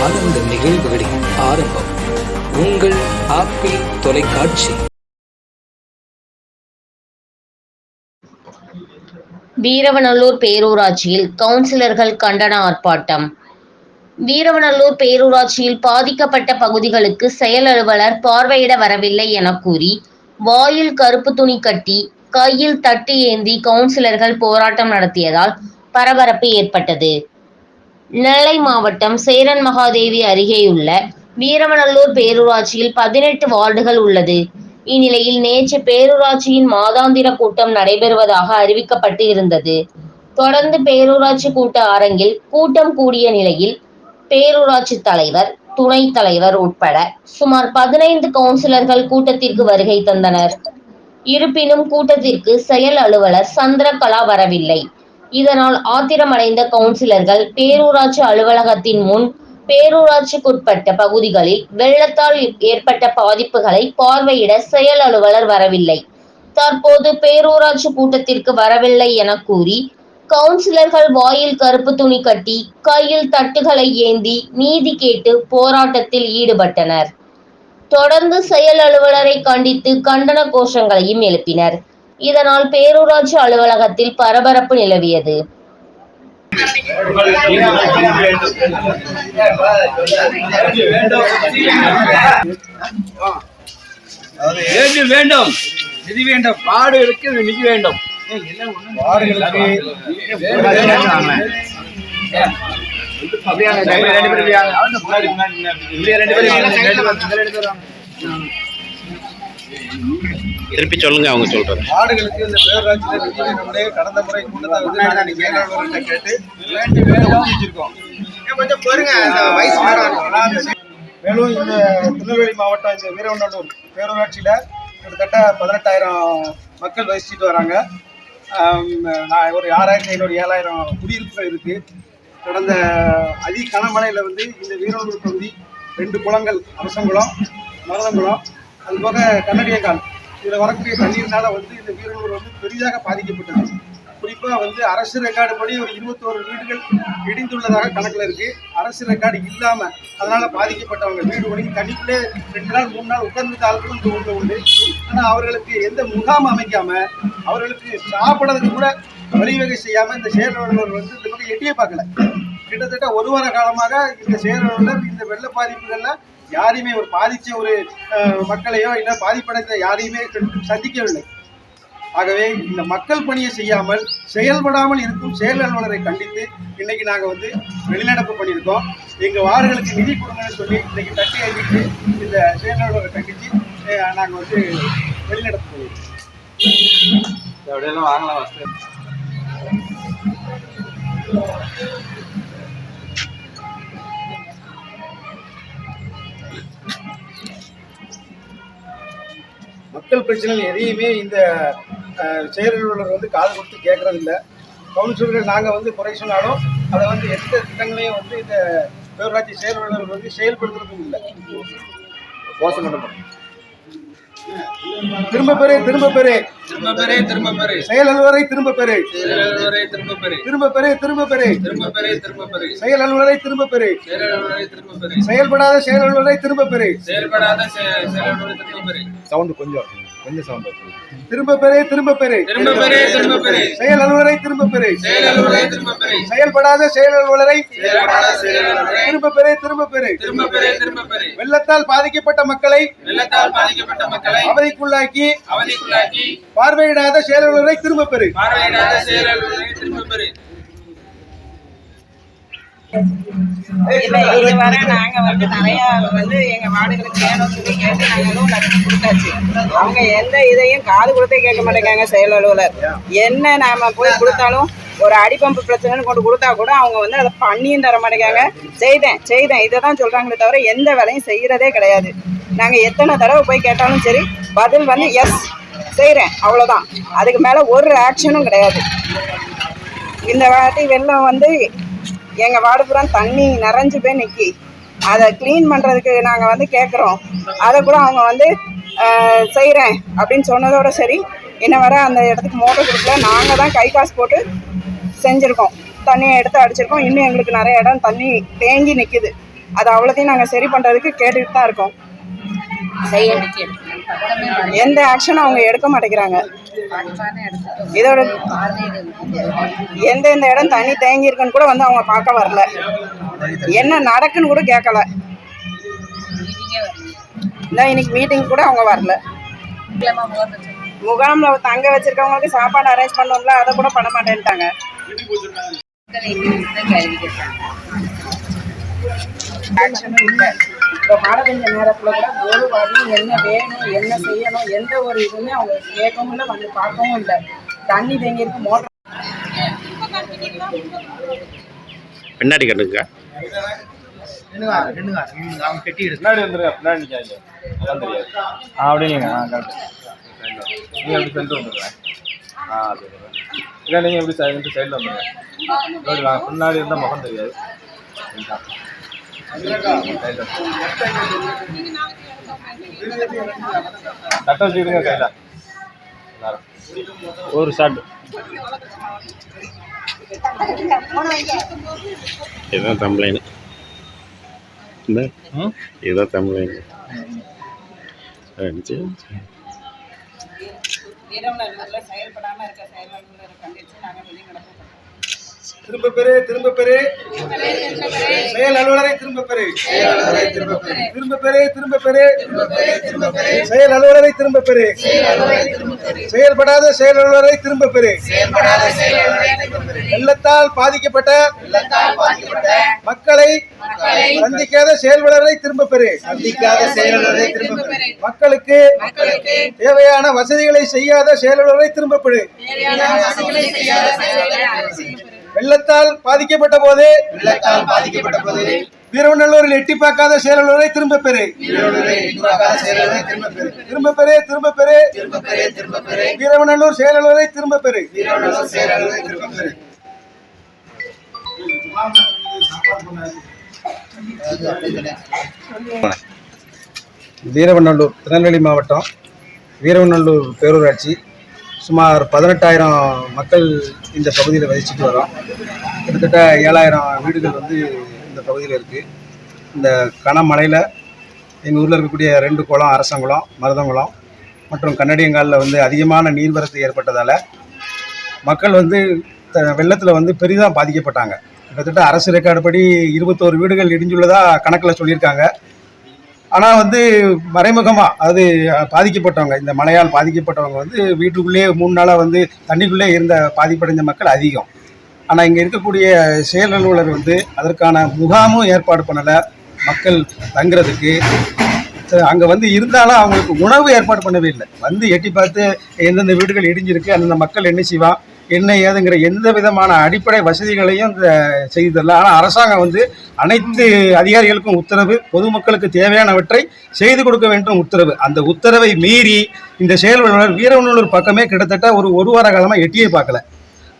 ஆனந்த நிகழ்வுகளின் ஆரம்பம். உங்கள் ஆப்பிள் தொலைக்காட்சி. வீரவநல்லூர் பேரூராட்சியில் கவுன்சிலர்கள் கண்டன ஆர்ப்பாட்டம். வீரவநல்லூர் பேரூராட்சியில் பாதிக்கப்பட்ட பகுதிகளுக்கு செயல் அலுவலர் பார்வையிட வரவில்லை என கூறி வாயில் கருப்பு துணி கட்டி கையில் தட்டு ஏந்தி கவுன்சிலர்கள் போராட்டம் நடத்தியதால் பரபரப்பு ஏற்பட்டது. நெல்லை மாவட்டம் சேரன் மகாதேவி அருகேயுள்ள வீரமநல்லூர் பேரூராட்சியில் பதினெட்டு வார்டுகள் உள்ளது. இந்நிலையில் நேற்று பேரூராட்சியின் மாதாந்திர கூட்டம் நடைபெறுவதாக அறிவிக்கப்பட்டு இருந்தது. தொடர்ந்து பேரூராட்சி கூட்ட அரங்கில் கூட்டம் கூடிய நிலையில் பேரூராட்சி தலைவர் துணைத் தலைவர் உட்பட சுமார் பதினைந்து கவுன்சிலர்கள் கூட்டத்திற்கு வருகை தந்தனர். இருப்பினும் கூட்டத்திற்கு செயல் அலுவலர் சந்திரகலா வரவில்லை. இதனால் ஆத்திரமடைந்த கவுன்சிலர்கள் பேரூராட்சி அலுவலகத்தின் முன் பேரூராட்சிக்குட்பட்ட பகுதிகளில் வெள்ளத்தால் ஏற்பட்ட பாதிப்புகளை பார்வையிட செயல் அலுவலர் வரவில்லை. தற்போது பேரூராட்சி கூட்டத்திற்கு வரவில்லை என கூறி கவுன்சிலர்கள் வாயில் கருப்பு துணி கட்டி கையில் தட்டுகளை ஏந்தி நீதி கேட்டு போராட்டத்தில் ஈடுபட்டனர். தொடர்ந்து செயல் அலுவலரை கண்டித்து கண்டன கோஷங்களையும் எழுப்பினர். இதனால் பேரூராட்சி அலுவலகத்தில் பரபரப்பு நிலவியது. வேண்டும்? வேண்டும். நிதி வேண்டும். பாடுகளுக்கு நிதி வேண்டும். திருப்பி சொல்லுங்க அவங்க சொல்றது. மாடுகளுக்கு இந்த பேரூராட்சியில் நிதி கடந்த முறை கூட்டத்தை வந்து மேலாளர்கிட்ட கேட்டு வச்சிருக்கோம் கொஞ்சம் பாருங்க வயசு மேலும் இந்த திருநெல்வேலி மாவட்டம் இந்த வீரவநல்லூர் பேரூராட்சியில் கிட்டத்தட்ட பதினெட்டாயிரம் மக்கள் வசிச்சுட்டு வராங்க. நான் ஒரு ஆறாயிரத்தி ஐநூறு ஏழாயிரம் குடியிருப்புகள் இருக்கு. கடந்த அதி கனமழையில் வந்து இந்த வீரவநல்லூர் பகுதி ரெண்டு குளங்கள் அரசங்குளம் மருதங்குளம் அதுபோக கண்ணடியங்கால் இதில் வரக்கூடிய தண்ணீர்னால வந்து இந்த வீரநல்லூர் வந்து பெரிதாக பாதிக்கப்பட்டது. குறிப்பாக வந்து அரசு ரெக்கார்டு படி ஒரு இருபத்தோரு வீடுகள் இடிந்துள்ளதாக கணக்கில் இருக்குது அரசு ரெக்கார்டு இல்லாமல் அதனால் பாதிக்கப்பட்டவங்க வீடு ஒழுங்கி தண்ணிக்குள்ளே ரெண்டு நாள் மூணு நாள் உட்கார்ந்து ஆளுக்கும் இந்த ஊரில் உண்டு. ஆனால் அவர்களுக்கு எந்த முகாம் அமைக்காமல் அவர்களுக்கு சாப்பிட்றதுக்கு கூட வழிவகை செய்யாமல் இந்த சேர்வர்கள் வந்து இந்த பக்கம் எட்டியே பார்க்கல. கிட்டத்தட்ட ஒரு வார காலமாக இந்த சேர்வர்கள் இந்த வெள்ள பாதிப்புகளில் யாரையுமே ஒரு பாதித்த ஒரு மக்களையோ இல்லை பாதிப்படைந்த யாரையுமே சந்திக்கவில்லை. ஆகவே இந்த மக்கள் பணியை செய்யாமல் செயல்படாமல் இருக்கும் செயல் அலுவலரை கண்டித்து இன்னைக்கு நாங்கள் வந்து வெளிநடப்பு பண்ணியிருக்கோம். எங்கள் வார்களுக்கு நிதி கொடுங்கன்னு சொல்லி இன்னைக்கு தட்டி எழுதிட்டு இந்த செயல் அலுவலரை கண்டித்து நாங்கள் வந்து வெளிநடப்பு பண்ணியிருக்கோம். அப்படியெல்லாம் வாங்கலாம் மக்கள் பிரச்சனைகள் எதையுமே இந்த அஹ், செயல் அலுவலர் வந்து காது கொடுத்து கேட்கறது இல்லை கவுன்சிலர்கள் நாங்கள் வந்து குறை சொன்னாலும் அதை வந்து எந்த திட்டங்களையும் வந்து இந்த பேரூராட்சி செயல் அலுவலர் வந்து செயல்படுத்துறதும் இல்லை. மோசம் திரும்ப பெறு திரும்ப பெறு. திரும்ப பெரு திரும்ப பெரு செயல் அலுவலரை திரும்ப பெறு செயலாளரை திரும்ப பெரு திரும்ப பெறு திரும்ப பெறு திரும்ப பெரு திரும்ப பெரு செயல் அலுவலரை திரும்ப பெரு செயல்படாத செயல் அலுவலரை திரும்ப செயல்படாத பெரு சவுண்ட் கொஞ்சம் கொஞ்சம் சவுண்ட் திரும்ப பெறு திரும்ப பெறு திரும்ப பெரு திரும்ப பெரு செயல் அலுவலரை திரும்ப பெறு செயலாளரை திரும்ப பெரு செயல்படாத செயல் அலுவலரை திரும்ப பெறு திரும்ப பெறு திரும்ப பெரு திரும்ப பெரு வெள்ளத்தால் பாதிக்கப்பட்ட மக்களை வெள்ளத்தால் பாதிக்கப்பட்ட மக்களை அவதிக்குள்ளாக்கி அவதிக்குள்ளாக்கி பார்வையிடாத செயல் அலுவலரை திரும்ப பெறு. பார்வையிடாத செயலாளரை திரும்ப இது வர நாங்க வந்து நிறைய வந்து எங்க வார்டுகளுக்கு வேணும் சொல்லி கேட்டு நாங்க கொடுத்தாச்சு. அவங்க எந்த இதையும் காது கொடுத்தே கேட்க மாட்டேங்காங்க செயல் அலுவலர். என்ன நாம போய் கொடுத்தாலும் ஒரு அடிப்பம்பு பிரச்சனைன்னு கொண்டு கொடுத்தா கூட அவங்க வந்து அதை பண்ணியும் தர மாட்டேங்காங்க செய்தேன் செய்தேன். இதை தான் சொல்றாங்களே தவிர எந்த வேலையும் செய்யறதே கிடையாது. நாங்க எத்தனை தடவை போய் கேட்டாலும் சரி பதில் வந்து எஸ் செய்கிறேன் அவ்வளோதான் அதுக்கு மேலே ஒரு ஆக்ஷனும் கிடையாது. இந்த வாட்டி வெள்ளம் வந்து எங்கள் வார்டு பூரா தண்ணி நிறைஞ்சு போய் நிற்கி அதை க்ளீன் பண்ணுறதுக்கு நாங்கள் வந்து கேட்குறோம் அதை கூட அவங்க வந்து செய்கிறேன் அப்படின்னு சொன்னதோட சரி. இன்ன வர அந்த இடத்துக்கு மோட்டர் கொடுக்கல. நாங்கள் தான் கை காசு போட்டு செஞ்சுருக்கோம். தண்ணியை எடுத்து அடிச்சிருக்கோம். இன்னும் எங்களுக்கு நிறைய இடம் தண்ணி தேங்கி நிற்கிது அது அவ்வளோத்தையும் நாங்கள் சரி பண்ணுறதுக்கு கேட்டுக்கிட்டு தான் இருக்கோம். எந்த ஆக்ஷனும் அவங்க எடுக்க மாட்டேங்கிறாங்க. இதோட எந்த எந்த இடம் தண்ணி தேங்கி இருக்குன்னு கூட வந்து அவங்க பார்க்க வரல. என்ன நடக்குன்னு கூட கேட்கல. இந்த இன்னைக்கு மீட்டிங் கூட அவங்க வரல. முகாம்ல தங்க வச்சிருக்கவங்களுக்கு சாப்பாடு அரேஞ்ச் பண்ணோம்ல அதை கூட பண்ண மாட்டேன்ட்டாங்க. ஆக்ஷனும் இல்லை. இப்போ மழை பெஞ்ச நேரத்தில் கூட ஒரு வாரியும் என்ன வேணும் என்ன செய்யணும் எந்த ஒரு இதுவுமே அவங்க கேட்கவும் இல்லை வந்து பார்க்கவும் இல்லை. தண்ணி தேங்கி இருக்கு மோட்டர் பின்னாடி கட்டுங்க. பின்னாடி வந்துருங்க பின்னாடி நிக்காதீங்க. அதான் தெரியாது. ஆ அப்படிங்க ஆ கரெக்ட். நீங்க அப்படி சென்டர் வந்துருங்க. ஆ அது இல்லை நீங்கள் எப்படி சைடு சைடில் வாங்க. பின்னாடி இருந்தால் முகம் தெரியாது. வச்சுக்கிடுங்க கையில். எல்லாரும். ஒரு ஷாட் இதுதான் ம்? இதுதான் வீரவனூரில் செயல்படாமல் இருக்க பண்ணுறோம் திரும்ப பெறு திரும்ப பெறு செயல் அலுவலரை திரும்ப பெறு திரும்ப பெறு திரும்ப பெறு செயல் அலுவலரை திரும்ப பெறு செயல்படாத செயல் அலுவலரை திரும்ப பெறு வெள்ளத்தால் பாதிக்கப்பட்ட மக்களை சந்திக்காத செயல்பாளரை திரும்ப பெறு சந்திக்காத செயலாளரை திரும்ப பெறு மக்களுக்கு தேவையான வசதிகளை செய்யாத செயலாளரை திரும்ப பெறு வெள்ளத்தால் பாதிக்கப்பட்ட போது வெள்ளத்தால் பாதிக்கப்பட்ட போது வீரவநல்லூரில் எட்டி பார்க்காத செயலாளரை திரும்ப பெறு. திரும்ப பெறு. திரும்ப பெறு வீரவநல்லூர் செயலாளரை திரும்ப பெறு வீரவநல்லூர் திருநெல்வேலி மாவட்டம் வீரவநல்லூர் பேரூராட்சி. சுமார் பதினெட்டாயிரம் மக்கள் இந்த பகுதியில் வசிச்சுட்டு வரோம். கிட்டத்தட்ட ஏழாயிரம் வீடுகள் வந்து இந்த பகுதியில் இருக்குது இந்த கனமழையில் எங்கள் ஊரில் இருக்கக்கூடிய ரெண்டு குளம் அரசங்குளம் மருதங்குளம் மற்றும் கன்னடியங்காலில் வந்து அதிகமான நீர்வரத்து ஏற்பட்டதால் மக்கள் வந்து த வெள்ளத்தில் வந்து பெரிதாக பாதிக்கப்பட்டாங்க. கிட்டத்தட்ட அரசு ரெக்கார்டு படி இருபத்தோரு வீடுகள் இடிஞ்சுள்ளதாக கணக்கில் சொல்லியிருக்காங்க. ஆனால் வந்து மறைமுகமாக அது பாதிக்கப்பட்டவங்க இந்த மழையால் பாதிக்கப்பட்டவங்க வந்து வீட்டுக்குள்ளேயே மூணு நாளாக வந்து தண்ணிக்குள்ளே இருந்த பாதிப்படைந்த மக்கள் அதிகம். ஆனால் இங்கே இருக்கக்கூடிய செயல் அலுவலர் வந்து அதற்கான முகாமும் ஏற்பாடு பண்ணலை. மக்கள் தங்குறதுக்கு. அங்கே வந்து இருந்தாலும் அவங்களுக்கு உணவு ஏற்பாடு பண்ணவே இல்லை. வந்து எட்டி பார்த்து எந்தெந்த வீடுகள் இடிஞ்சிருக்கு அந்தந்த மக்கள் என்ன செய்வான் என்ன ஏதுங்கிற எந்த விதமான அடிப்படை வசதிகளையும் இந்த செய்து தரல. ஆனால் அரசாங்கம் வந்து அனைத்து அதிகாரிகளுக்கும் உத்தரவு பொதுமக்களுக்கு தேவையானவற்றை செய்து கொடுக்க வேண்டும் உத்தரவு. அந்த உத்தரவை மீறி இந்த செயல்பாளர் வீரவனூர் பக்கமே கிட்டத்தட்ட ஒரு ஒரு வார காலமாக எட்டியே பார்க்கல.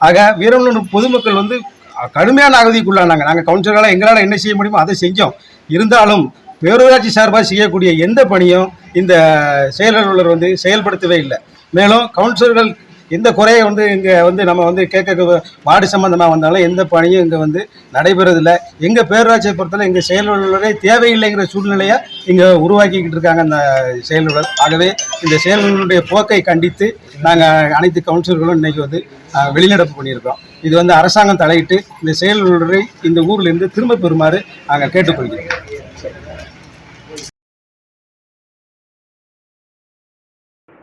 ஆக வீரவனூர் பொதுமக்கள் வந்து கடுமையான அகதிக்குள்ளானாங்க. நாங்கள் கவுன்சிலரால் எங்களால் என்ன செய்ய முடியுமோ அதை செஞ்சோம். இருந்தாலும் பேரூராட்சி சார்பாக செய்யக்கூடிய எந்த பணியும் இந்த செயலாளர் வந்து செயல்படுத்தவே இல்லை. மேலும் கவுன்சிலர்கள் எந்த குறையை வந்து இங்கே வந்து நம்ம வந்து கேட்க வார்டு சம்மந்தமாக வந்தாலும் எந்த பணியும் இங்கே வந்து நடைபெறதில்லை. எங்கள் பேரூராட்சியை பொறுத்தவரை எங்கள் செயலாளரே தேவையில்லைங்கிற சூழ்நிலையை இங்கே உருவாக்கிக்கிட்டு இருக்காங்க அந்த செயலாளர் ஆகவே இந்த செயலாளருடைய போக்கை கண்டித்து நாங்கள் அனைத்து கவுன்சிலர்களும் இன்றைக்கி வந்து வெளிநடப்பு பண்ணியிருக்கோம் இது வந்து அரசாங்கம் தலையிட்டு இந்த செயலாளரை இந்த ஊரிலிருந்து திரும்ப பெறுமாறு நாங்கள் கேட்டுக்கொள்கிறோம்.